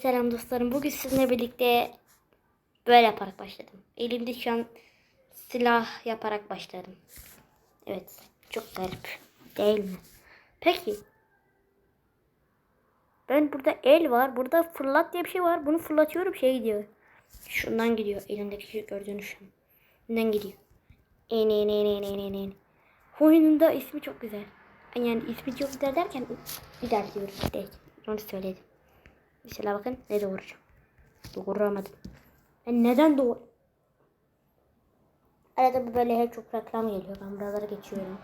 Selam dostlarım. Bugün sizinle birlikte böyle yaparak başladım. Elimde şu an silah yaparak başladım. Evet. Çok garip. Değil mi? Peki. Ben burada el var. Burada fırlat diye bir şey var. Bunu fırlatıyorum şey gidiyor. Şundan gidiyor. Elimdeki şey gördüğünüz şu. Bundan gidiyor. En en en en en en. Oyunun da ismi çok güzel. Yani ismi çok güzel derken güzel diyoruz. Onu söyledim. Mesela bakın ne doğuracağım. Doğuramadım. Ben neden doğur... Arada bir böyle hep çok reklam geliyor. Ben buralara geçiyorum.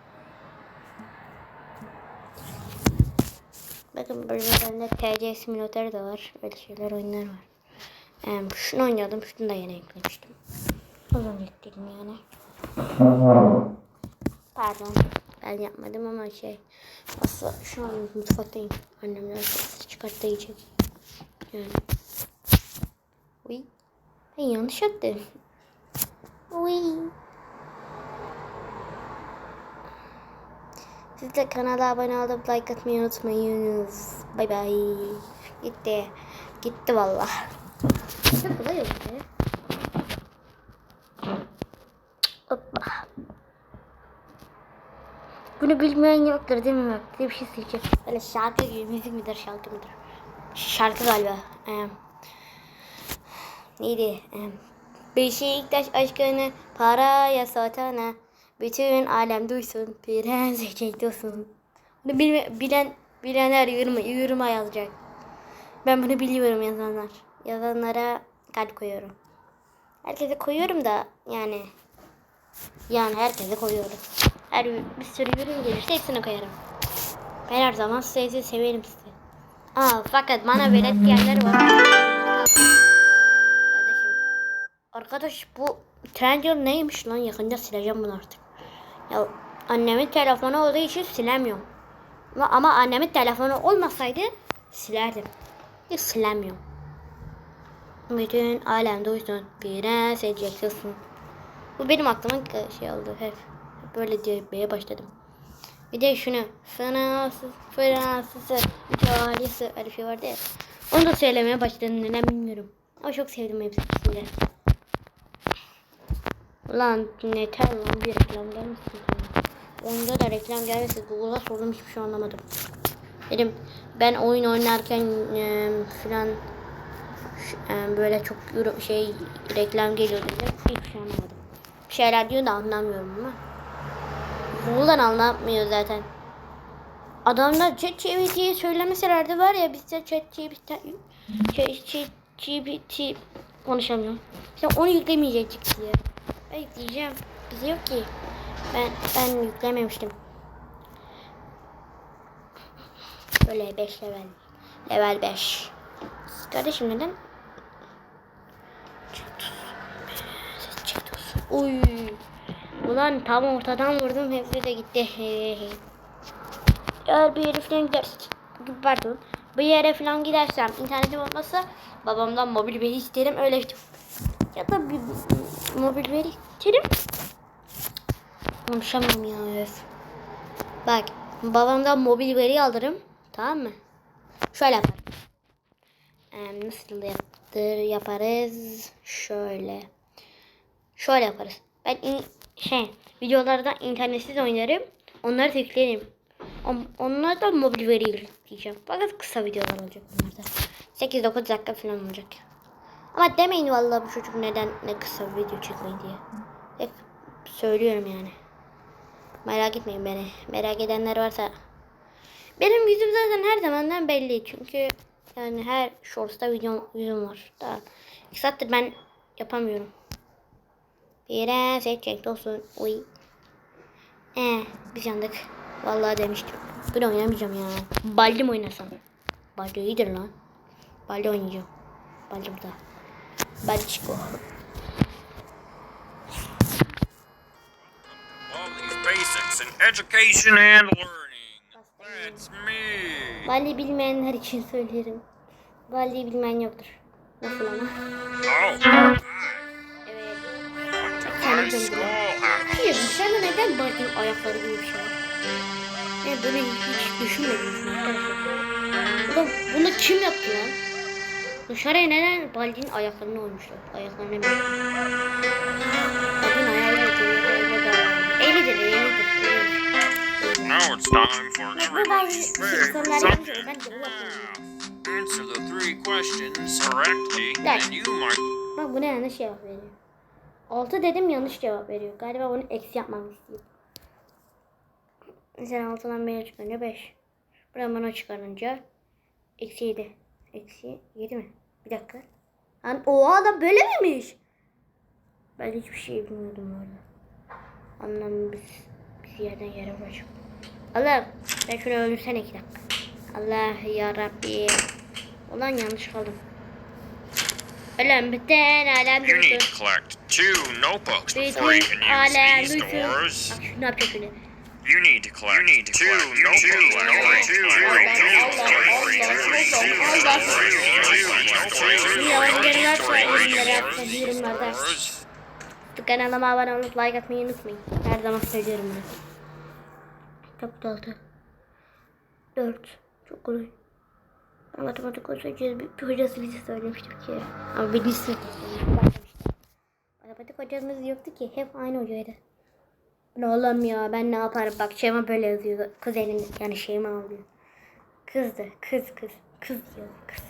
Bakın burada TC simülatörü de var. Öyle şeyler oyunlar var. Ee, şunu oynuyordum. Şunu da yeni eklemiştim. O zaman ekledim yani. Pardon. Ben yapmadım ama şey. Aslında şu an mutfaktayım. Annemler çıkarttı yiyecek. Yani. Uy. Ben yanlış yaptım. Uy. Siz de kanala abone olup like atmayı unutmayınız. Bay bay. Gitti. Gitti valla. Çok kolay oldu. Hoppa. Bunu bilmeyen yoktur değil mi? Diye bir şey söyleyeceğim. Öyle şarkı gibi müzik midir şarkı mıdır? Şarkı galiba. Ee, neydi? Ee, Beşiktaş aşkını paraya satana bütün alem duysun prens çek olsun. Bunu bilme, bilen bilenler yoruma, yoruma yazacak. Ben bunu biliyorum yazanlar. Yazanlara kalp koyuyorum. Herkese koyuyorum da yani yani herkese koyuyorum. Her bir sürü ürün gelirse hepsine koyarım. Ben her zaman sizi severim sizi. Aa, fakat bana velet diyenler var. Kardeşim. Arkadaş bu Trendyol neymiş lan? Yakında sileceğim bunu artık. Ya annemin telefonu olduğu için silemiyorum. Ama, ama annemin telefonu olmasaydı silerdim. Hiç silemiyorum. Bütün alem duysun. Prens edeceksin. Bu benim aklıma şey oldu hep. Böyle diye başladım. Bir de şunu Fransız, Fransız, İtalyası öyle şey vardı ya. Onu da söylemeye başladım neden bilmiyorum. Ama çok sevdim hepsini. Ulan yeter lan bir reklam gelmesin. Onda da reklam gelmesin. Google'a sordum hiçbir şey anlamadım. Dedim ben oyun oynarken e, filan e, böyle çok şey reklam geliyor dedim. Hiçbir şey anlamadım. Bir şeyler diyor da anlamıyorum ama. Google'dan anlatmıyor zaten. Adamlar ChatGPT'ye söylemeselerdi var ya biz de ChatGPT ChatGPT konuşamıyorum. İşte onu yüklemeyecektik diye. Ben yükleyeceğim. Bize yok ki. Ben ben yüklememiştim. Böyle 5 level. Level 5. Kardeşim neden? Uy. Ulan tam ortadan vurdum hepsi de gitti. Eğer bir yere falan gidersen, pardon, bir yere falan gidersem internetim olmazsa babamdan mobil veri isterim öyle. Ya da bir mobil veri isterim. Konuşamıyorum ya öf. Bak babamdan mobil veri alırım tamam mı? Şöyle yaparım. Nasıl yaptır yaparız? Şöyle. Şöyle yaparız. Ben in- şey videolardan internetsiz oynarım. Onları da yüklerim. On, onlar da mobil veriyle diyeceğim. Fakat kısa videolar olacak bunlarda. 8-9 dakika falan olacak. Ama demeyin vallahi bu çocuk neden ne kısa video çekmeyin diye. Hep söylüyorum yani. Merak etmeyin beni. Merak edenler varsa. Benim yüzüm zaten her zamandan belli. Çünkü yani her shorts'ta videom, yüzüm var. Daha iki saattir ben yapamıyorum. Biraz seçecek olsun. Uy. Ee, biz yandık. Vallahi demiştim. Ben oynamayacağım ya. Baldi mi oynasam? Baldi iyidir lan. Baldi oynayacağım. Baldi burada. Baldi these basics in education and learning. That's me. Baldi bilmeyenler için söylerim. Baldi'yi bilmeyen yoktur. Nasıl ama? Oh, To my schoolhouse. Hayır dışarıda neden Baldi'nin ayakları gibi bir şey var? Böyle hiç düşünmedim. Ulan bunu kim yaptı lan? Dışarıya neden Baldi'nin ayaklarını. Baldi'nin ayağı öyle duruyor, öyle de. Elidir, elidir. Now it's time for yapınca ben de math. Answer the three questions correctly, and you might Bak buna yanlış cevap veriyor. 6 dedim yanlış cevap veriyor. Galiba bunu eksi yapmamı istiyor. Mesela 6'dan 1'e çıkınca 5. Buradan bana çıkarınca eksi 7. Eksi 7 mi? Bir dakika. Lan oha da böyle miymiş? Ben hiçbir şey bilmiyordum orada. Anlam biz, biz yerden yere bırakıp. Allah ben şunu öldürsene iki dakika. Allah ya Rabbi. Ulan yanlış kaldım. Ölüm bütün alem you need to collect two notebooks before you can use these doors. Yapacak şöyle. You need to collect. You need to two notebooks. Kanalıma abone olup like atmayı unutmayın. Her zaman söylüyorum bunu. Kapı altı. Dört. Çok kolay. Matematik hocası, bir hocası bize söylemişti ki. Ama bilirsin. Hocamız yoktu ki. Hep aynı hocaydı. Ne oğlum ya ben ne yaparım bak Şeyma böyle yazıyor kuzenim yani Şeyma alıyor. Kızdı kız kız kız diyor kız.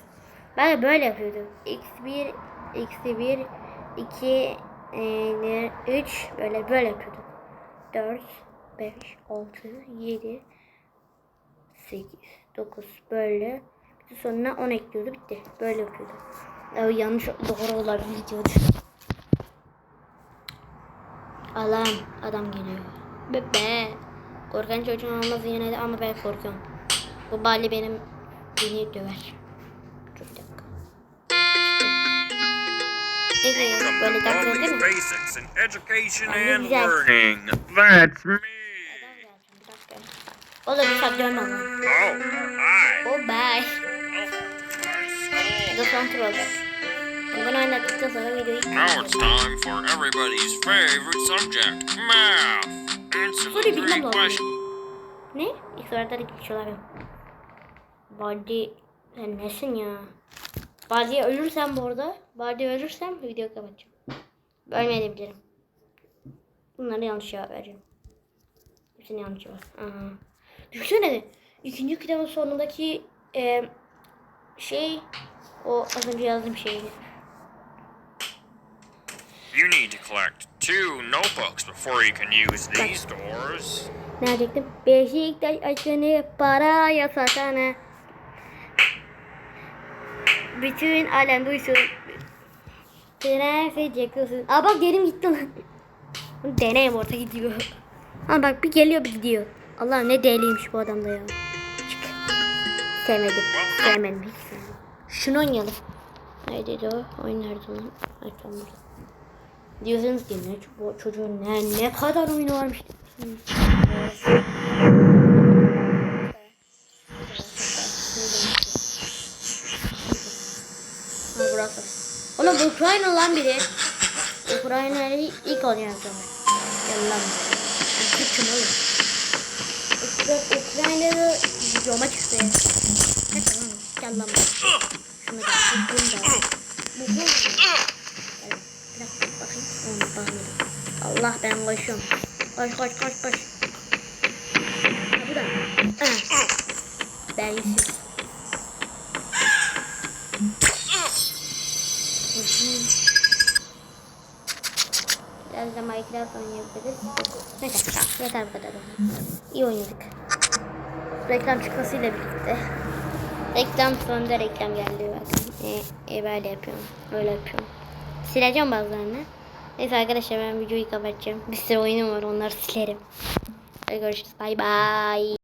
Ben de böyle yapıyordum. x1 x1 2 3 böyle böyle yapıyordum. 4 5 6 7 8 9 böyle sonuna 10 ekliyordu bitti. Böyle yapıyordum. Ya yanlış doğru olabilir diyordu. Alam adam geliyor. Bebe. Korkan çocuğun olmaz yine de ama ben korkuyorum. Bu Bali benim beni döver. Dur bir dakika. Evet böyle dakika değil mi? Basics in education and learning. That's me. Adam gelsin, bir dakika. O da bir saat dönme lan. Oh, hi. Oh bye. Oh, Bu Bunu oynattıktan sonra videoyu Now it's time for everybody's favorite subject, math. Answer the three questions. Ne? İlk soruda da geçiyorlar. Baldi sen nesin ya? Baldi'ye ölürsem bu arada, Baldi'ye ölürsem videoyu kapatacağım. Ölmeyebilirim. Bunları yanlış cevap vereceğim. Hepsini yanlış cevap. Aha. Düşünsene de ikinci kitabın sonundaki e, şey o az önce yazdığım şeydi. You need to collect two notebooks before you can use these doors. Ne diyecektim? Beşiktaş aşını paraya satana. Bütün alem duysun. Trafik yakılsın. Aa bak derim gitti lan. Deneyim orta gidiyor. Ama bak bir geliyor bir gidiyor. Allah ne deliymiş bu adam da ya. Çık. Sevmedim. Sevmedim. Şunu oynayalım. Neredeydi o? Oyun nerede lan? Ay tamam burada. Diyorsunuz ki ne bu çocuğun ne, ne kadar oyunu varmış. Burası. Oğlum bu Ukrayna lan biri. Ukrayna'yı ilk oynayan sonra. Gel lan. Gittim oğlum. Ukra- Ukrayna'da Roma çıktı. Hadi lan. Gel lan. buraya. Şunu da. Bunu da. Bu bu. Allah ben koşuyorum. Koş koş koş koş. Ha, bu da. Ha. Ben yüzsüz. Biraz da Minecraft oynayabiliriz. Neyse yeter bu kadar. İyi oynadık. Reklam çıkmasıyla birlikte. Reklam sonunda reklam geldi bakın. E, e böyle yapıyorum. Böyle yapıyorum. Sileceğim bazılarını. Neyse arkadaşlar ben videoyu kapatacağım. Bir sürü oyunum var onları silerim. Hadi görüşürüz. Bay bay.